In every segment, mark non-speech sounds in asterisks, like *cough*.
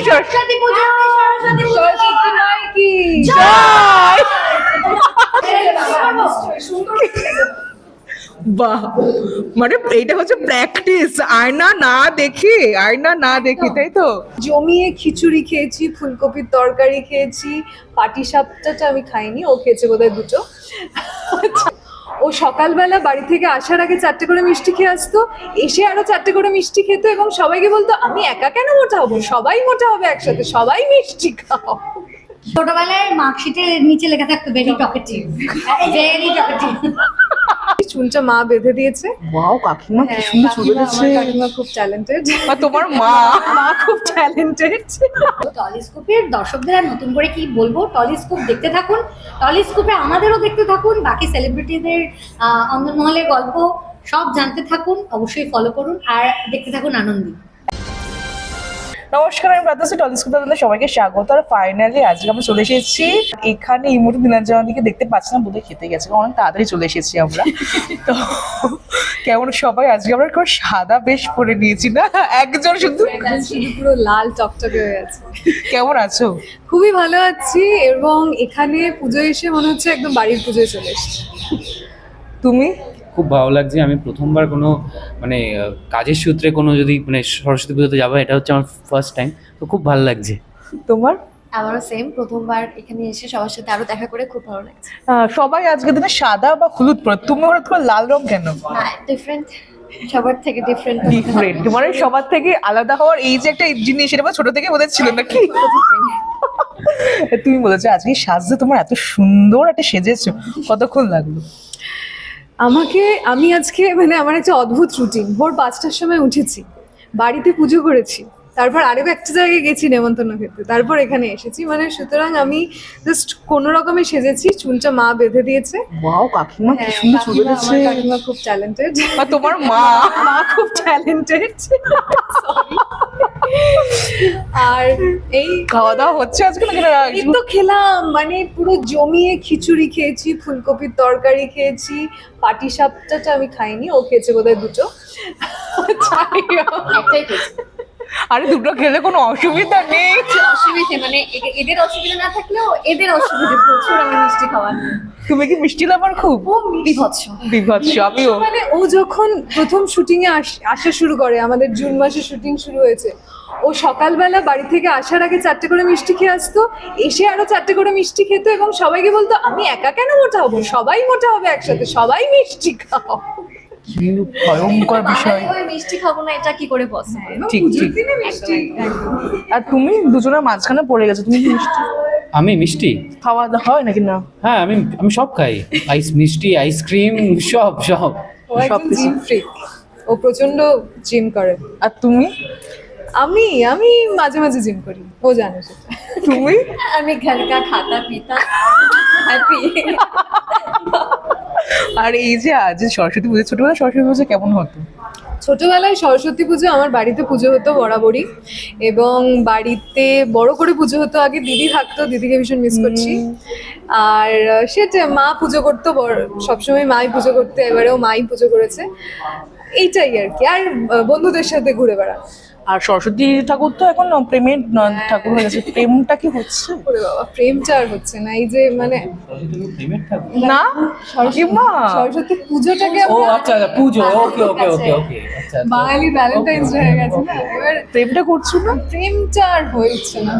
সরস্বতী পুজো সরস্বতী পুজো। সরস্বতী মাইকি। জয়! বাহ। মানে এটা হচ্ছে প্র্যাকটিস আয়না না দেখে আয়না না দেখে তাই তো? জমিয়ে খিচুড়ি খেয়েছি ফুলকপির তরকারি খেয়েছি পাটি সাপটাটা আমি খাইনি ও খেয়েছে বোধহয় দুটো। ও সকালবেলা বাড়ি থেকে আসার আগে চারটে করে মিষ্টি খেয়ে আসতো, এসে আরও চারটে করে মিষ্টি খেত এবং সবাইকে বলতো, আমি একা কেন মোটা হব? সবাই মোটা হবে একসাথে, সবাই মিষ্টি খাও। ছোটবেলায় মার্কশিটের নিচে লেখা থাকতো ভেরি টকেটিভ ভেরি টকেটিভ চুলটা মা বেঁধে দিয়েছে। ওয়াও কাকিমা কি সুন্দর চুল বেঁধেছে। কাকিমা খুব ট্যালেন্টেড আর তোমার মা? *laughs* মা খুব ট্যালেন্টেড টলিস্কোপের দর্শকদের আর নতুন করে কি বলব? টলিস্কোপ দেখতে থাকুন টলিস্কোপে আমাদেরও দেখতে থাকুন বাকি সেলিব্রিটিদের অন্দরমহলের গল্প সব জানতে থাকুন অবশ্যই ফলো করুন আর দেখতে থাকুন আনন্দি। নমস্কার আমি প্রাতসী টলিস্কোপে আপনাদের সবাইকে স্বাগত। আর ফাইনালি আজকে আমরা চলে এসেছি। এখানে এই মুহূর্তে নীলাঞ্জনা দিকে দেখতে পাচ্ছি না বোধহয় খেতে গেছে অনেক তাড়াতাড়ি চলে এসেছি আমরা। তো কেমন সবাই? আজকে আমরা খুব সাদা বেশ পরে নিয়েছি না? একজন শুধু শুধু পুরো লাল টকটকে হয়ে আছে কেমন আছো? খুবই ভালো আছি এবং এখানে পুজো এসে মনে হচ্ছে একদম বাড়ির পুজোয় চলে এসেছি। তুমি? খুব ভালো লাগছে। আমি প্রথমবার কোনো মানে কাজের সূত্রে কোনো যদি মানে সরস্বতী পুজোতে যাব এটা হচ্ছে আমার ফার্স্ট টাইম তো খুব ভালো লাগছে। তোমার? আমারও সেম প্রথমবার এখানে এসে সবার সাথে আরও দেখা করে খুব ভালো লাগছে। সবাই আজকে দিনে সাদা বা হলুদ পরে তুমি হঠাৎ করে লাল রং কেন? ডিফারেন্ট সবার থেকে ডিফারেন্ট ডিফারেন্ট মানে সবার থেকে আলাদা হওয়ার এই যে একটা জিনিস এটা ছোট থেকে বোধহয় ছিল নাকি? *laughs* তুমি বলেছ আজকে সাজতে তোমার এত সুন্দর একটা সেজেছো কতক্ষণ লাগল? আমাকে আমি আজকে মানে আমার একটা অদ্ভুত রুটিন ভোর পাঁচটার সময় উঠেছি বাড়িতে পুজো করেছি তারপর আরও একটা জায়গায় গেছি নেমন্তন্ন ক্ষেত্রে তারপর এখানে এসেছি। মানে সুতরাং আমি জাস্ট কোনো রকমে সেজেছি চুলটা মা বেঁধে দিয়েছে। কাকিমা কি হ্যাঁ, সুন্দর চুল কাকিমা- বেঁধেছে কাকিমা খুব ট্যালেন্টেড তোমার মা? *laughs* মা খুব ট্যালেন্টেড *laughs* আর এই খাওয়া দাওয়া হচ্ছে আজকে নাকি? না এই তো খেলাম মানে পুরো জমিয়ে খিচুড়ি খেয়েছি ফুলকপির তরকারি খেয়েছি পাটি সাপটাটা আমি খাইনি ও খেয়েছে বোধহয় দুটো। আরে দুটো খেলে কোনো অসুবিধা নেই। অসুবিধা মানে এদের অসুবিধা না থাকলেও এদের অসুবিধে প্রচুর আমার মিষ্টি খাওয়ার। তুমি কি মিষ্টি লাভার খুব? বিভৎস। বিভৎস আমিও। মানে ও যখন প্রথম শুটিং এ আস- আসা শুরু করে আমাদের জুন মাসে শুটিং শুরু হয়েছে ও সকালবেলা বাড়ি থেকে আসার আগে চারটে করে মিষ্টি খেয়ে আসতো এসে আরও চারটে করে মিষ্টি খেত এবং সবাইকে বলতো আমি একা কেন মোটা হব? সবাই মোটা হবে একসাথে সবাই মিষ্টি খাও। কি ভয়ঙ্কর বিষয়। মিষ্টি খাব না এটা কি করে পসিবল ঠিক ঠিক। দিনে মিষ্টি। আর তুমি দুজনের মাঝখানে পড়ে গেছো তুমি মিষ্টি? আমি মিষ্টি? খাওয়া দাওয়া হয় নাকি না? হ্যাঁ আমি আমি সব খাই। আইস মিষ্টি আইসক্রিম সব সব। ও একজন জিম ফ্রিক ও প্রচণ্ড জিম করে। আর তুমি? আমি আমি মাঝে মাঝে জিম করি ও জানে সেটা। তুমি? আমি ঘর কা খাতা পিতা হ্যাপি আর এই যে আজ সরস্বতী পুজো ছোটবেলা সরস্বতী পুজো কেমন হতো? ছোটবেলায় সরস্বতী পুজো আমার বাড়িতে পুজো হতো বরাবরই। এবং বাড়িতে বড় করে পুজো হতো আগে দিদি থাকতো দিদিকে ভীষণ মিস করছি। আর সেটা মা পুজো করতো বড়- সবসময় মাই পুজো করতো এবারেও মাই পুজো করেছে। এইটাই আর কি। আর বন্ধুদের সাথে ঘুরে বেড়া। আর সরস্বতী ঠাকুর তো এখন প্রেমের ন- ঠাকুর হয়ে গেছে। প্রেমটা কি হচ্ছে? ওরে বাবা প্রেমটা আর হচ্ছে না। এই যে মানে না? মা? সরস্বতী পুজোটাকে ও আচ্ছা আচ্ছা পুজো। ওকে ওকে ওকে ওকে আচ্ছা আচ্ছা। বাঙালি ভ্যালেন্টাইন্স হয়ে গেছে না? এবার প্রেমটা করছ না? প্রেমটা আর হচ্ছে না।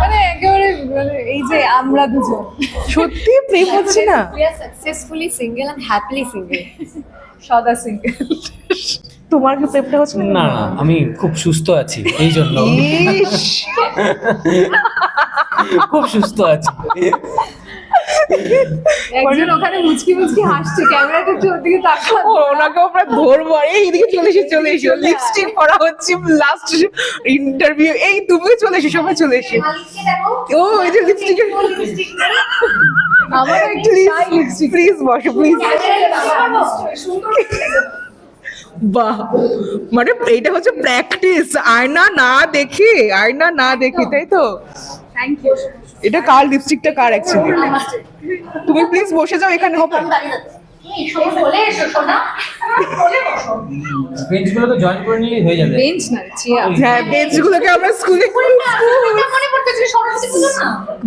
মানে একেবারে মানে এই যে আমরা দুজন। সত্যি? প্রেম হচ্ছে না? Successfully single and happily single সদা সিঙ্গেল তোমার কি প্রেমটা হচ্ছে না? আমি খুব সুস্থ আছি এই জন্য। খুব সুস্থ আছি। একজন ওখানে মুচকি মুচকি হাসছে ক্যামেরাটা একটু ওদিকে তাকান ও, ওনাকে আমরা ধরবো। এই দিকে চলে এসে চলে এসে। লিপস্টিক করা হচ্ছে লাস্ট ইন্টারভিউ এই তুমি চলে এসে সবাই চলে এসে। ও এই যে লিপস্টিক আমার একটু প্লিজ বসো প্লিজ বাহ। মানে এটা হচ্ছে প্র্যাকটিস আয়না না দেখে আয়না না দেখে তাই তো? থ্যাংক ইউ এটা কার লিপস্টিকটা কার অ্যাকচুয়ালি তুমি প্লিজ বসে যাও এখানে হবে। এসো বলে এসো সোনা। বলে বসো। বেঞ্চগুলোকে জয়েন করে নিলেই হয়ে যাবে। বেঞ্চ না হ্যাঁ বেঞ্চগুলোকে আমরা স্কুলে মনে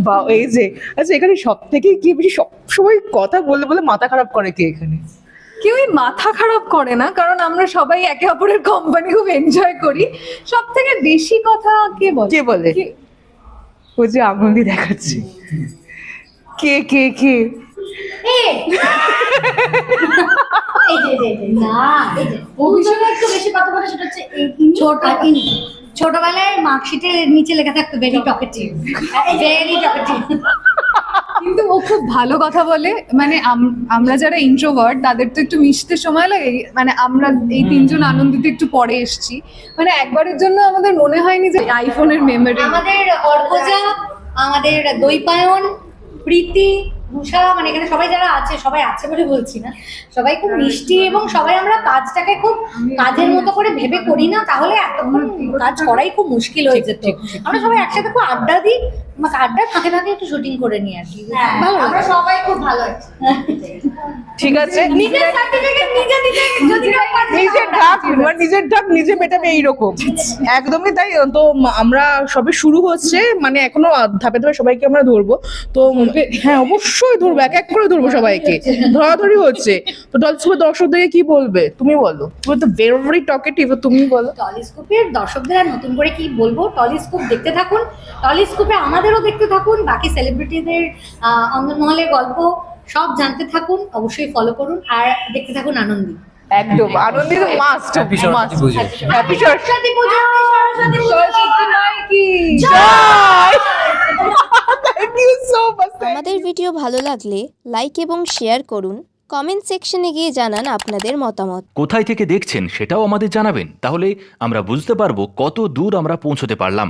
বা এই যে। আচ্ছা এখানে সব থেকে কি বেশি সব সময় কথা বলে বলে মাথা খারাপ করে কে এখানে? কেউই মাথা খারাপ করে না কারণ আমরা সবাই একে অপরের কোম্পানি খুব এনজয় করি। সব থেকে বেশি কথা কে বলে? কে বলে? ও যে আঙুল দিয়ে দেখাচ্ছে। কে কে কে। ছোটবেলায় মার্কশিটের নিচে লেখা থাকতো ভেরি টকেটিভ ভেরি টকেটিভ কিন্তু ও খুব ভালো কথা বলে। মানে আম- আমরা যারা ইন্ট্রোভার্ট তাদের তো একটু মিশতে সময় লাগে। মানে আমরা এই তিনজন আনন্দিত একটু পরে এসেছি। মানে একবারের জন্য আমাদের মনে হয়নি যে আইফোনের মেমোরি আমাদের অর্কজা আমাদের দৈপায়ন প্রীতি রুষা মানে এখানে সবাই যারা আছে সবাই আছে বলে বলছি না। সবাই খুব মিষ্টি এবং সবাই আমরা কাজটাকে খুব কাজের মতো করে ভেবে করি না তাহলে এতক্ষণ কাজ করাই খুব মুশকিল হয়ে যেত। আমরা সবাই একসাথে খুব আড্ডা দিই আমাকে আড্ডা ফাঁকে ফাঁকে একটু শুটিং করে নিই আর কি ভালো আমরা সবাই খুব ভালো আছি। ঠিক আছে। নিজের সার্টিফিকেট নিজে নিজে যদি নিজের ঢাক মানে নিজের ঢাক নিজে মেটাবে এইরকম। একদমই তাই। তো আমরা সবে শুরু হচ্ছে। মানে এখনও ধাপে ধাপে সবাইকে আমরা ধরবো। তো হ্যাঁ অবশ্যই ধরবো। এক এক করে ধরবো সবাইকে। ধরাধরি হচ্ছে। তো ডলস্কুপের দর্শকদেরকে কি বলবে? তুমি বলো। তুমি তো ভেরি টকেটিভ তুমি বলো। টলিস্কোপের দর্শকদের আর নতুন করে কি বলব? টলিস্কোপ দেখতে থাকুন। টলিস্কোপে আমাদেরও দেখতে থাকুন বাকি সেলিব্রিটিদের অন্দরমহলের গল্প সব জানতে থাকুন অবশ্যই ফলো করুন আর দেখতে থাকুন আনন্দি। একদম আনন্দিত মাস্ট পুজো। হ্যাপি সরস্বতী সরস্বতী পুজো সরস্বতী পুজো সরস্বতী মাই কি জয় থ্যাংক ইউ সো মাচ আমাদের ভিডিও ভালো লাগলে লাইক এবং শেয়ার করুন কমেন্ট সেকশনে গিয়ে জানান আপনাদের মতামত। কোথায় থেকে দেখছেন সেটাও আমাদের জানাবেন তাহলে আমরা বুঝতে পারব কত দূর আমরা পৌঁছতে পারলাম।